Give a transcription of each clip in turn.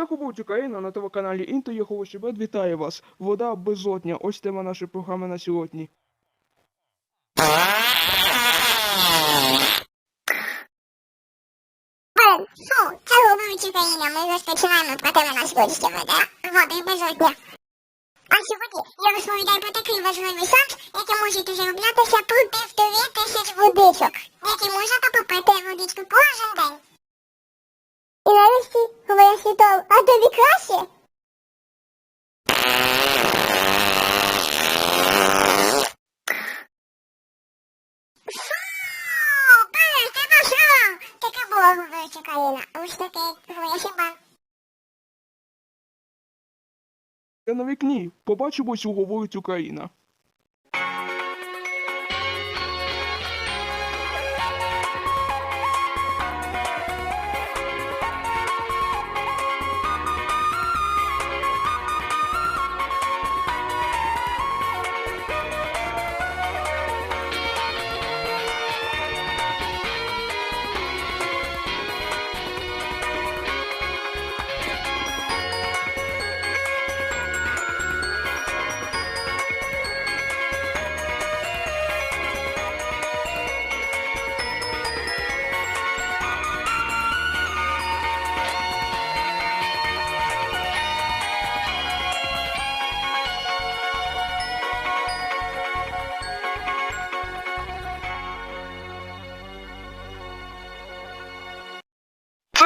Рахубович Україна на телеканалі Інто Єхова Шебет вітає вас. Вода безодня. Ось тема нашої програми на сьогодні. Губуюча Україна. Ми розпочинаємо про теми на сьогоднішнє веде. Води безодня. А сьогодні я розповідаю про такий важливий санкт, який можуть зароблятися по півтори тисяч водичок, які можна попити водичку кожен день. І нарешті, говоря світов, а тобі було говорюча країна. Ось таки твоя бан. Я на вікні. Побачимось говорить Україна.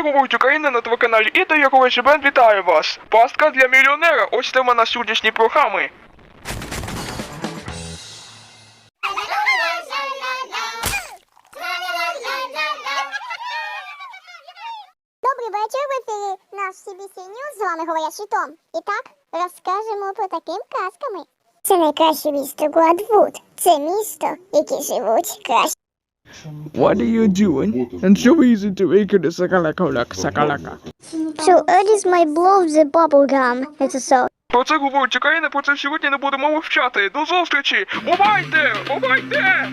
Говорить Україна на телеканалі Інто Єхова Шебет вітає вас. Пастка для мільйонера. Ось тема на сьогоднішній програми. Добрий вечір, в ефірі наш CBC News, з вами говорящий Том. І так, розкажемо про таким казками. Це найкраще місто Гладвуд. Це місто, яке живуть краще. What are you doing? And so easy to make it a sakalaka sakalaka. So earth is my blow the bubble gum. It's so. Про це говорить Україна, про це сьогодні не будемо вивчати. До зустрічі! Бувайте! Бувайте!